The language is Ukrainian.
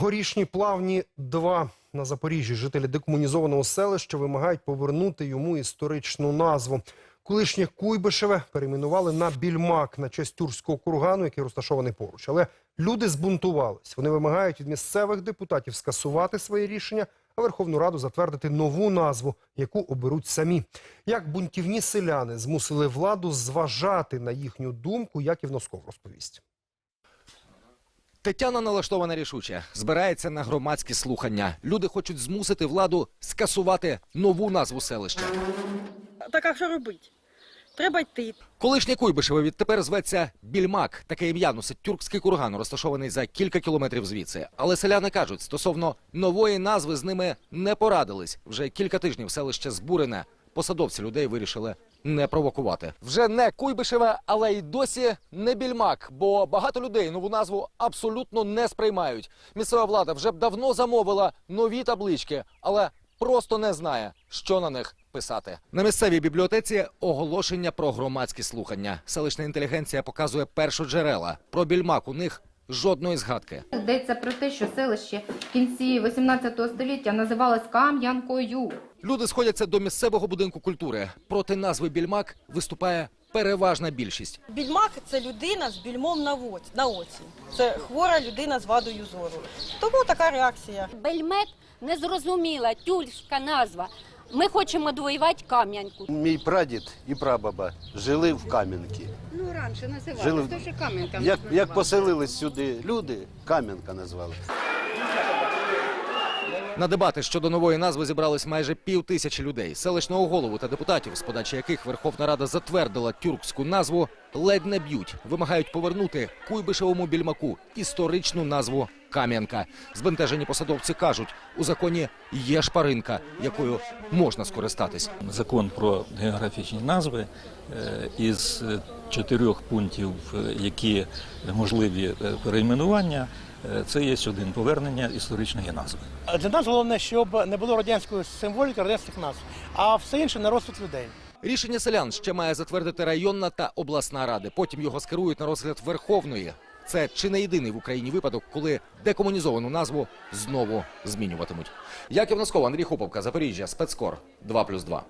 Горішні плавні 2 на Запоріжжі. Жителі декомунізованого селища вимагають повернути йому історичну назву. Колишнє Куйбишеве перейменували на Більмак на честь тюркського кургану, який розташований поруч. Але люди збунтувались. Вони вимагають від місцевих депутатів скасувати своє рішення, а Верховну Раду затвердити нову назву, яку оберуть самі. Як бунтівні селяни змусили владу зважати на їхню думку, Яків Носков розповість. Тетяна налаштована рішуче, збирається на громадські слухання. Люди хочуть змусити владу скасувати нову назву селища. Так а що робити? Треба йти. Колишнє Куйбишеве відтепер зветься Більмак. Таке ім'я носить тюркський курган, розташований за кілька кілометрів звідси. Але селяни кажуть, стосовно нової назви з ними не порадились. Вже кілька тижнів селище збурене. Посадовці людей вирішили не провокувати. Вже не Куйбишеве, але й досі не Більмак, бо багато людей нову назву абсолютно не сприймають. Місцева влада вже б давно замовила нові таблички, але просто не знає, що на них писати. На місцевій бібліотеці оголошення про громадські слухання. Селищна інтелігенція показує першоджерела. Про більмак у них жодної згадки. Йдеться про те, що селище в кінці 18 століття називалось Кам'янкою. Люди сходяться до місцевого будинку культури. Проти назви більмак виступає переважна більшість. Більмак це людина з більмом на оці. На оці. Це хвора людина з вадою зору. Тому така реакція. Бельмет незрозуміла тюркська назва. Ми хочемо довоювати Кам'янку. Мій прадід і прабаба жили в Кам'янці. Ну, раніше називали, Жили- то що Кам'янка Як, називали. як поселились сюди люди, Кам'янка назвали. На дебати щодо нової назви зібрались майже пів тисячі людей. Селищного голову та депутатів, з подачі яких Верховна Рада затвердила тюркську назву, ледь не б'ють. Вимагають повернути Куйбишевому більмаку історичну назву Кам'янка. Збентежені посадовці кажуть, у законі є шпаринка, якою можна скористатись. закон про географічні назви е, із чотирьох пунктів, е, які можливі е, перейменування. Це є один повернення історичної назви. Для нас головне, щоб не було радянської символіки, радянських назв, а все інше на розсуд людей. Рішення селян ще має затвердити районна та обласна ради. Потім його скерують на розгляд Верховної. Це чи не єдиний в Україні випадок, коли декомунізовану назву знову змінюватимуть. Яків Носков, Андрій Хуповка, Запоріжжя, спецкор 2+,2.